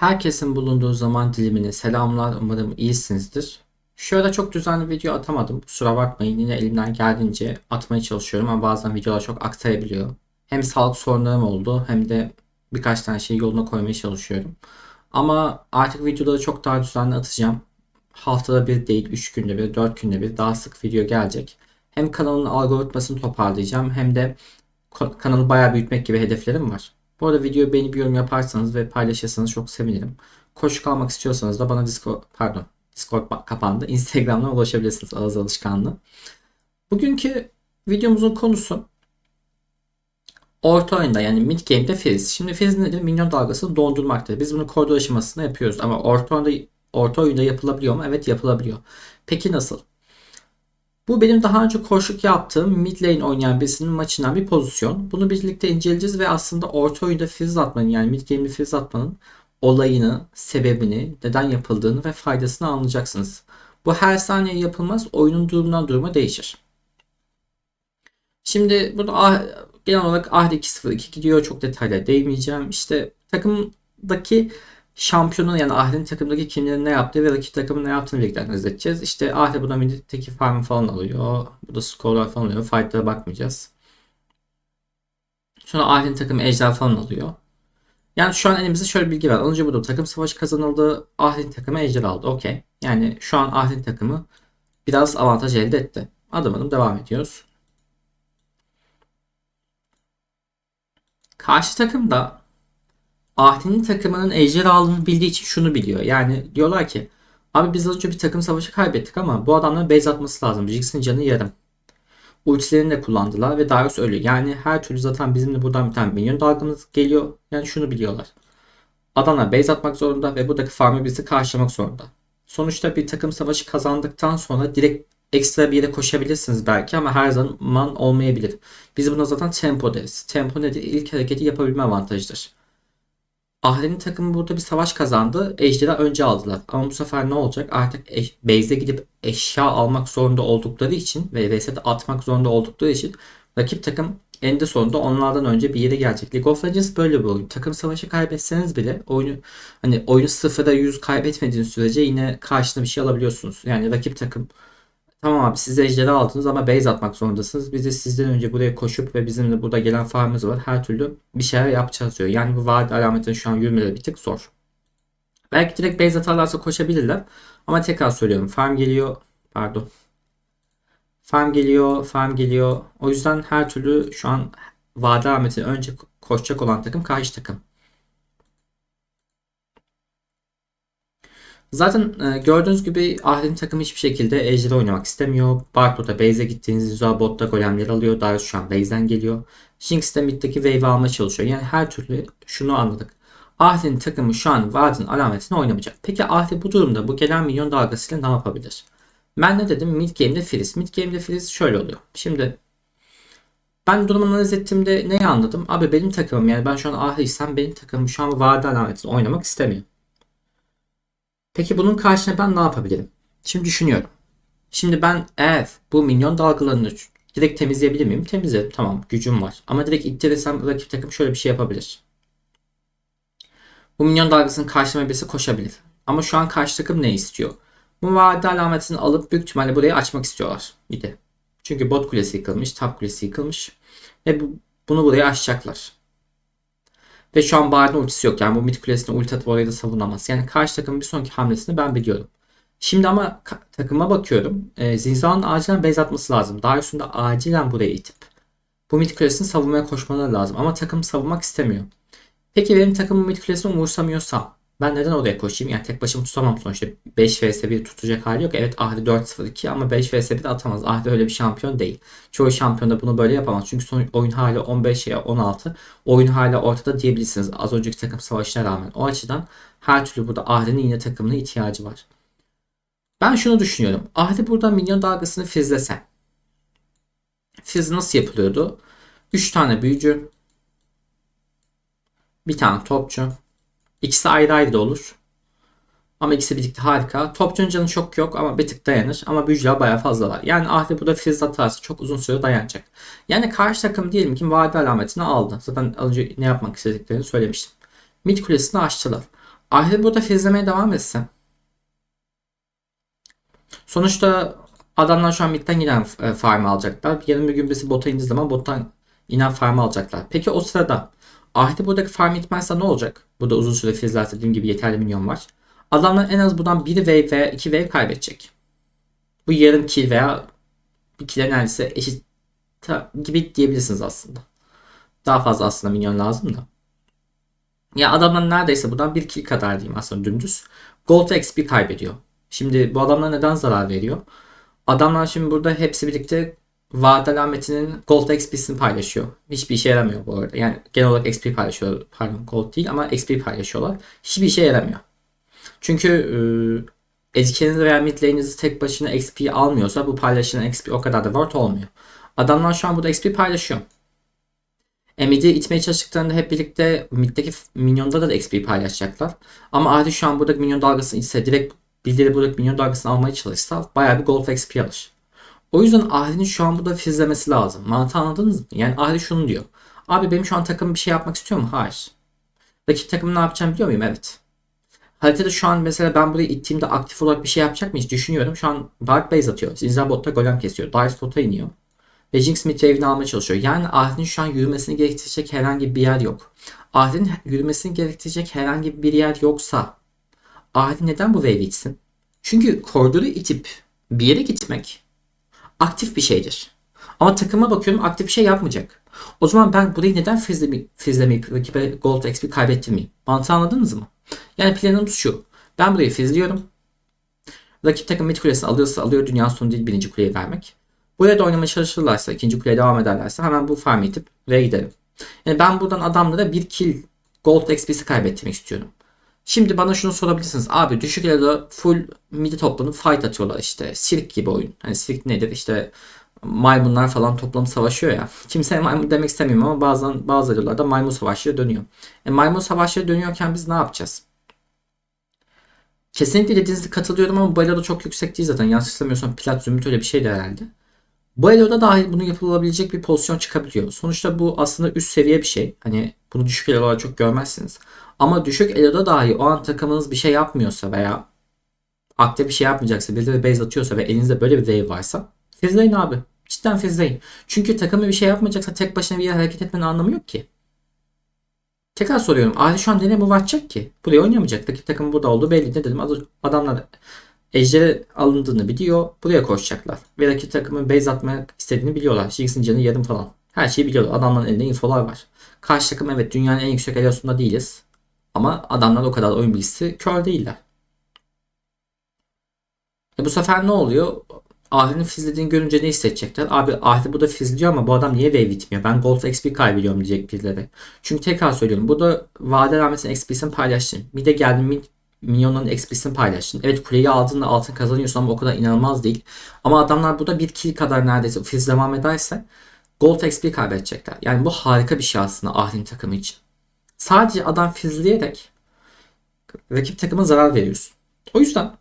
Herkesin bulunduğu zaman dilimine selamlar. Umarım iyisinizdir. Şöyle çok düzenli video atamadım. Kusura bakmayın. Yine elimden geldiğince atmaya çalışıyorum ama bazen videolar çok aksayabiliyor. Hem sağlık sorunlarım oldu hem de birkaç tane şeyi yoluna koymaya çalışıyorum. Ama artık videoları çok daha düzenli atacağım. Haftada bir değil, 3 günde bir, 4 günde bir daha sık video gelecek. Hem kanalın algoritmasını toparlayacağım hem de kanalı bayağı büyütmek gibi hedeflerim var. Bu arada videoyu beğenip yorum yaparsanız ve paylaşırsanız çok sevinirim. Koşu kalmak istiyorsanız da bana Discord, pardon Discord kapandı. Instagram'dan ulaşabilirsiniz ağız alışkanlığı. Bugünkü videomuzun konusu orta oyunda yani mid game'de Fizz. Şimdi Fizz nedir? Minyon dalgasını dondurmaktır. Biz bunu koridor aşamasında yapıyoruz ama orta oyunda, orta oyunda yapılabiliyor mu? Evet yapılabiliyor. Peki nasıl? Bu benim daha önce koşuk yaptığım mid lane oynayan birisinin maçından bir pozisyon. Bunu birlikte inceleyeceğiz ve aslında orta oyunda fizz atmanın yani mid game'de fizz atmanın olayını, sebebini, neden yapıldığını ve faydasını anlayacaksınız. Bu her saniye yapılmaz. Oyunun durumundan duruma değişir. Şimdi burada ah, genel olarak Ahri 2-0-2 gidiyor. Çok detaylı değinmeyeceğim. İşte takımdaki şampiyonun yani Ahri'nin takımdaki kimlerin ne yaptığı ve rakip takımın ne yaptığını birlikte analiz edeceğiz. İşte Ahri buna middeki farm falan alıyor. Bu da skorlar falan alıyor. Fight'lara bakmayacağız. Sonra Ahri'nin takımı ejder falan alıyor. Yani şu an elimizde şöyle bilgi var. Önce burada takım savaşı kazanıldı. Ahri'nin takımı ejder aldı. Okey. Yani şu an Ahri'nin takımı biraz avantaj elde etti. Adım adım devam ediyoruz. Karşı takım da Ahri'nin takımının ejder aldığını bildiği için şunu biliyor. Yani diyorlar ki abi biz az önce bir takım savaşı kaybettik ama bu adamların base atması lazım. Jinx'in canı yarım. Ultilerini de kullandılar ve Darius ölüyor. Yani her türlü zaten bizim de buradan bir tane minyon dalgamız geliyor. Yani şunu biliyorlar. Adamlar base atmak zorunda ve buradaki farmı bizi karşılamak zorunda. Sonuçta bir takım savaşı kazandıktan sonra direkt ekstra bir yere koşabilirsiniz belki ama her zaman olmayabilir. Biz buna zaten tempo deriz. Tempo nedir? İlk hareketi yapabilme avantajıdır. Ahri'nin takımı burada bir savaş kazandı. Ejderha önce aldılar. Ama bu sefer ne olacak? Artık eş, base'e gidip eşya almak zorunda oldukları için ve reset atmak zorunda oldukları için rakip takım eninde sonunda onlardan önce bir yere gelecek. League of Legends böyle bir oyun. Takım savaşı kaybetseniz bile oyunu hani oyunu sıfıra 100 kaybetmediğiniz sürece yine karşına bir şey alabiliyorsunuz. Yani rakip takım Tamam abi siz ejderi aldınız ama base atmak zorundasınız. Biz de sizden önce buraya koşup ve bizim de burada gelen farmımız var. Her türlü bir şeyler yapacağız diyor. Yani bu vaat alametini şu an yürümeleri bir tık zor. Belki direkt base atarlarsa koşabilirler. Ama tekrar söylüyorum. Farm geliyor. Pardon. Farm geliyor. Farm geliyor. O yüzden her türlü şu an vade alametini önce koşacak olan takım karşı takım. Zaten e, gördüğünüz gibi Ahri'nin takımı hiçbir şekilde Ejder'e oynamak istemiyor. Bartlo'da base'e gittiğiniz Zua botta golemler alıyor. Darius şu an base'den geliyor. Jinx de mid'deki wave'i almaya çalışıyor. Yani her türlü şunu anladık. Ahri'nin takımı şu an Vard'ın alametini oynamayacak. Peki Ahri bu durumda bu gelen milyon dalgasıyla ne yapabilir? Ben ne dedim? Mid game'de freeze. Mid game'de freeze şöyle oluyor. Şimdi ben durumu analiz ettiğimde neyi anladım? Abi benim takımım yani ben şu an Ahri'ysem benim takımım şu an Vard alametini oynamak istemiyor. Peki bunun karşına ben ne yapabilirim? Şimdi düşünüyorum. Şimdi ben eğer bu minyon dalgalarını direkt temizleyebilir miyim? Temizlerim. Tamam gücüm var. Ama direkt ittirirsem rakip takım şöyle bir şey yapabilir. Bu minyon dalgasının karşıma birisi koşabilir. Ama şu an karşı takım ne istiyor? Bu vade alametini alıp büyük ihtimalle burayı açmak istiyorlar. Bir de. Çünkü bot kulesi yıkılmış, top kulesi yıkılmış. Ve bu, bunu buraya açacaklar. Ve şu an Bard'ın ultisi yok. Yani bu mid kulesine ulti atıp orayı da savunamaz. Yani karşı takımın bir sonraki hamlesini ben biliyorum. Şimdi ama takıma bakıyorum. E, Zinza'nın acilen base atması lazım. Darius'un da acilen buraya itip bu mid kulesini savunmaya koşmaları lazım. Ama takım savunmak istemiyor. Peki benim takımım mid kulesini umursamıyorsam ben neden oraya koşayım? Yani tek başıma tutamam sonuçta. 5 vs 1 tutacak hali yok. Evet Ahri 4-0-2 ama 5 vs 1 atamaz. Ahri öyle bir şampiyon değil. Çoğu şampiyon da bunu böyle yapamaz. Çünkü son oyun hala 15 ya 16. Oyun hala ortada diyebilirsiniz. Az önceki takım savaşına rağmen. O açıdan her türlü burada Ahri'nin yine takımına ihtiyacı var. Ben şunu düşünüyorum. Ahri burada milyon dalgasını fizlese. Fiz nasıl yapılıyordu? 3 tane büyücü. Bir tane topçu. İkisi ayrı ayrı da olur. Ama ikisi birlikte harika. Topçunun canı çok yok ama bir tık dayanır. Ama büyücüler bayağı fazla var. Yani Ahri burada friz atarsa çok uzun süre dayanacak. Yani karşı takım diyelim ki vade alametini aldı. Zaten önce ne yapmak istediklerini söylemiştim. Mid kulesini açtılar. Ahri burada fizlemeye devam etse. Sonuçta adamlar şu an midden giden e, farm alacaklar. Yarın bir gün birisi bota indiği zaman bottan inen farm alacaklar. Peki o sırada Ahri buradaki farm itmezse ne olacak? Burada uzun süre fizlerse dediğim gibi yeterli minyon var. Adamlar en az buradan 1 wave veya 2 wave kaybedecek. Bu yarım kill veya bir kill'e neredeyse eşit gibi diyebilirsiniz aslında. Daha fazla aslında minyon lazım da. Ya adamlar neredeyse buradan bir kill kadar diyeyim aslında dümdüz. Gold XP kaybediyor. Şimdi bu adamlar neden zarar veriyor? Adamlar şimdi burada hepsi birlikte vaat alametinin Gold XP'sini paylaşıyor. Hiçbir işe yaramıyor bu arada. Yani genel olarak XP paylaşıyorlar. Pardon Gold değil ama XP paylaşıyorlar. Hiçbir işe yaramıyor. Çünkü e, Ezikeniz veya mid tek başına XP almıyorsa bu paylaşılan XP o kadar da worth olmuyor. Adamlar şu an burada XP paylaşıyor. E, mid'i itmeye çalıştıklarında hep birlikte middeki minyonda da XP paylaşacaklar. Ama Ahri şu an buradaki minyon dalgasını ise direkt bildiri buradaki minyon dalgasını almaya çalışsa bayağı bir gold XP alır. O yüzden Ahri'nin şu an burada fizlemesi lazım. Mantığı anladınız mı? Yani Ahri şunu diyor. Abi benim şu an takım bir şey yapmak istiyor mu? Hayır. Rakip takım ne yapacağım biliyor muyum? Evet. Haritada şu an mesela ben burayı ittiğimde aktif olarak bir şey yapacak mıyız? Düşünüyorum. Şu an Dark Base atıyor. Zinza botta golem kesiyor. Dice bota iniyor. Ve Jinx mid wave'ini almaya çalışıyor. Yani Ahri'nin şu an yürümesini gerektirecek herhangi bir yer yok. Ahri'nin yürümesini gerektirecek herhangi bir yer yoksa Ahri neden bu wave itsin? Çünkü koridoru itip bir yere gitmek aktif bir şeydir. Ama takıma bakıyorum aktif bir şey yapmayacak. O zaman ben burayı neden fizlemi, fizlemeyip rakibe gold XP kaybettirmeyeyim? Mantığı anladınız mı? Yani planımız şu. Ben burayı fizliyorum. Rakip takım mid kulesini alıyorsa alıyor. Dünya sonu değil birinci kuleye vermek. Buraya da oynamaya çalışırlarsa, ikinci kuleye devam ederlerse hemen bu farmı itip ve giderim. Yani ben buradan adamlara bir kill gold XP'si kaybettirmek istiyorum. Şimdi bana şunu sorabilirsiniz. Abi düşük elde full midi toplanıp fight atıyorlar işte. Sirk gibi oyun. Hani sirk nedir? İşte maymunlar falan toplanıp savaşıyor ya. Kimseye maymun demek istemiyorum ama bazen bazı videolarda maymun savaşları dönüyor. E, maymun savaşları dönüyorken biz ne yapacağız? Kesinlikle dediğinizde katılıyorum ama bu eloda çok yüksek değil zaten. Yanlış hatırlamıyorsam plat zümrüt öyle bir şeydi herhalde. Bu eloda dahi bunu yapılabilecek bir pozisyon çıkabiliyor. Sonuçta bu aslında üst seviye bir şey. Hani bunu düşük eloda çok görmezsiniz. Ama düşük eloda dahi o an takımınız bir şey yapmıyorsa veya aktif bir şey yapmayacaksa, birileri base atıyorsa ve elinizde böyle bir wave varsa fizleyin abi. Cidden fizleyin. Çünkü takımı bir şey yapmayacaksa tek başına bir yere hareket etmenin anlamı yok ki. Tekrar soruyorum. Ahri şu an nereye move atacak ki? Buraya oynayamayacak. Rakip takım burada oldu belli. Ne dedim? Adamlar ejderi alındığını biliyor. Buraya koşacaklar. Ve rakip takımın base atmak istediğini biliyorlar. Jinx'in canı yarım falan. Her şeyi biliyorlar. Adamların elinde infolar var. Karşı takım evet dünyanın en yüksek elosunda değiliz. Ama adamlar o kadar oyun bilgisi kör değiller. E bu sefer ne oluyor? Ahri'nin fizlediğini görünce ne hissedecekler? Abi Ahri burada fizliyor ama bu adam niye wave itmiyor? Ben gold XP kaybediyorum diyecek birileri. Çünkü tekrar söylüyorum. Burada vade rahmetinin XP'sini paylaştın. Bir de geldin min minyonların XP'sini paylaştın. Evet kuleyi aldığında altın kazanıyorsun ama o kadar inanılmaz değil. Ama adamlar burada bir kill kadar neredeyse fiz devam ederse gold XP kaybedecekler. Yani bu harika bir şey aslında Ahri'nin takımı için. Sadece adam fizleyerek rakip takıma zarar veriyorsun. O yüzden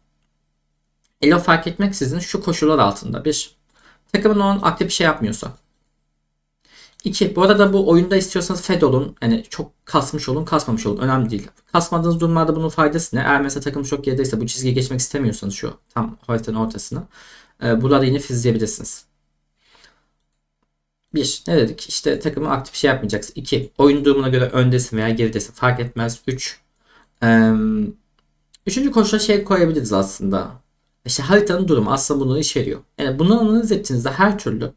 Elo fark etmeksizin şu koşullar altında. Bir, takımın o an aktif bir şey yapmıyorsa. İki, bu arada bu oyunda istiyorsanız fed olun. Yani çok kasmış olun, kasmamış olun. Önemli değil. Kasmadığınız durumlarda bunun faydası ne? Eğer mesela takım çok gerideyse bu çizgiye geçmek istemiyorsanız şu tam haritanın ortasına. E, burada yine fizleyebilirsiniz. Bir, ne dedik? İşte takımı aktif şey yapmayacaksın. İki, oyun durumuna göre öndesin veya geridesin. Fark etmez. Üç, e, üçüncü koşula şey koyabiliriz aslında. İşte haritanın durumu aslında bunu içeriyor. Yani bunu analiz ettiğinizde her türlü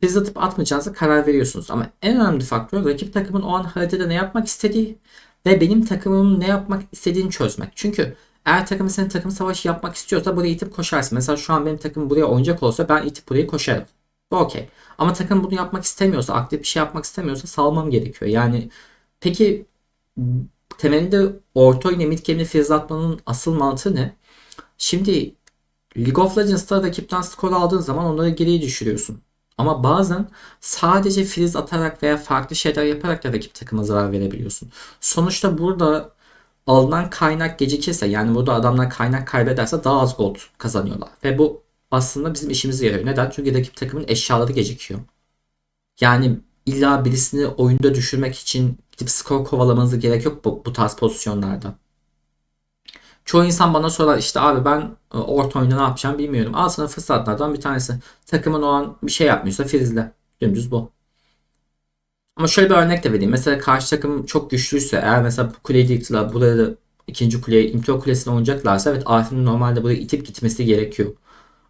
fiz atıp atmayacağınıza karar veriyorsunuz. Ama en önemli faktör rakip takımın o an haritada ne yapmak istediği ve benim takımımın ne yapmak istediğini çözmek. Çünkü eğer takımın senin takım savaşı yapmak istiyorsa buraya itip koşarsın. Mesela şu an benim takım buraya oynayacak olsa ben itip buraya koşarım. Bu okey. Ama takım bunu yapmak istemiyorsa, aktif bir şey yapmak istemiyorsa salmam gerekiyor. Yani peki temelinde orta oyuna mid game'de fiz atmanın asıl mantığı ne? Şimdi League of Legends'ta rakipten skor aldığın zaman onları geriye düşürüyorsun. Ama bazen sadece friz atarak veya farklı şeyler yaparak da rakip takıma zarar verebiliyorsun. Sonuçta burada alınan kaynak gecikirse yani burada adamlar kaynak kaybederse daha az gold kazanıyorlar. Ve bu aslında bizim işimize yarıyor. Neden? Çünkü rakip takımın eşyaları gecikiyor. Yani illa birisini oyunda düşürmek için gidip skor kovalamanıza gerek yok bu, bu tarz pozisyonlarda. Çoğu insan bana sorar işte abi ben e, orta oyunda ne yapacağım bilmiyorum. Al sana fırsatlardan bir tanesi. Takımın o an bir şey yapmıyorsa frizle. Dümdüz bu. Ama şöyle bir örnek de vereyim. Mesela karşı takım çok güçlüyse eğer mesela bu kuleyi yıktılar. Buraya ikinci kuleye imtihar kulesine oynayacaklarsa evet Arif'in normalde buraya itip gitmesi gerekiyor.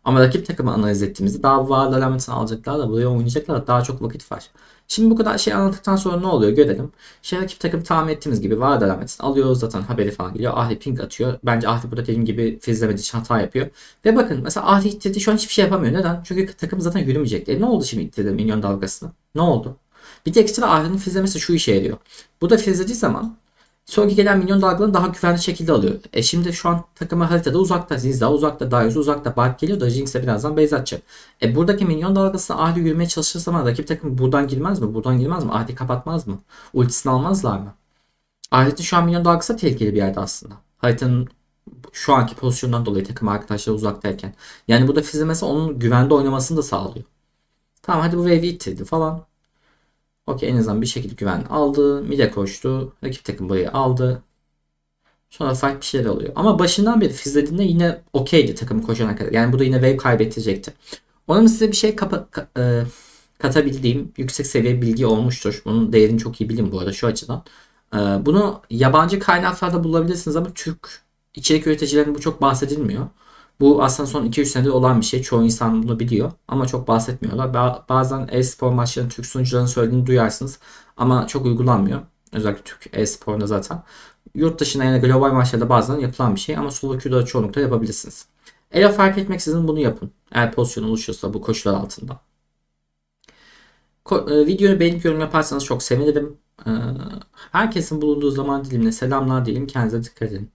Ama rakip takımı analiz ettiğimizde daha var alametini alacaklar da buraya oynayacaklar da daha çok vakit var. Şimdi bu kadar şey anlattıktan sonra ne oluyor görelim. Şey rakip takım tahmin ettiğimiz gibi var alametini alıyoruz zaten haberi falan geliyor. Ahri ping atıyor. Bence Ahri burada dediğim gibi frizlemediği için hata yapıyor. Ve bakın mesela Ahri ittirdi şu an hiçbir şey yapamıyor. Neden? Çünkü takım zaten yürümeyecek. E ne oldu şimdi ittirdi minyon dalgasını? Ne oldu? Bir de ekstra Ahri'nin frizlemesi şu işe yarıyor. Bu da frizlediği zaman Sonraki gelen minyon dalgalarını daha güvenli şekilde alıyor. E şimdi şu an takımı haritada uzakta. Zinza uzakta. Darius uzakta. Bark geliyor da Jinx de birazdan base atacak. E buradaki minyon dalgasına Ahri yürümeye çalıştığı zaman rakip takım buradan girmez mi? Buradan girmez mi? Ahri kapatmaz mı? Ultisini almazlar mı? Ahri'nin şu an minyon dalgası da tehlikeli bir yerde aslında. Haritanın şu anki pozisyondan dolayı takım arkadaşları uzaktayken. Yani burada fizlemesi onun güvende oynamasını da sağlıyor. Tamam hadi bu wave'i ittirdi falan. Okey en azından bir şekilde güven aldı. Mide koştu. Rakip takım burayı aldı. Sonra fight bir şeyler oluyor. Ama başından beri fizlediğinde yine okeydi takımı koşana kadar. Yani burada yine wave kaybedecekti. Onun size bir şey kapa, ka- e, katabildiğim yüksek seviye bilgi olmuştur. Bunun değerini çok iyi bilin bu arada şu açıdan. E, bunu yabancı kaynaklarda bulabilirsiniz ama Türk içerik üreticilerinin bu çok bahsedilmiyor. Bu aslında son 2-3 senedir olan bir şey. Çoğu insan bunu biliyor ama çok bahsetmiyorlar. Ba- Bazen e-spor maçlarının Türk sunucularının söylediğini duyarsınız ama çok uygulanmıyor. Özellikle Türk e-sporunda zaten. Yurt dışında yani global maçlarda bazen yapılan bir şey ama solo queue'da çoğunlukla yapabilirsiniz. Elo fark etmeksizin bunu yapın. Eğer pozisyon oluşuyorsa bu koşullar altında. Ko- e, videoyu beğenip yorum yaparsanız çok sevinirim. E, herkesin bulunduğu zaman dilimine selamlar diyelim. Kendinize dikkat edin.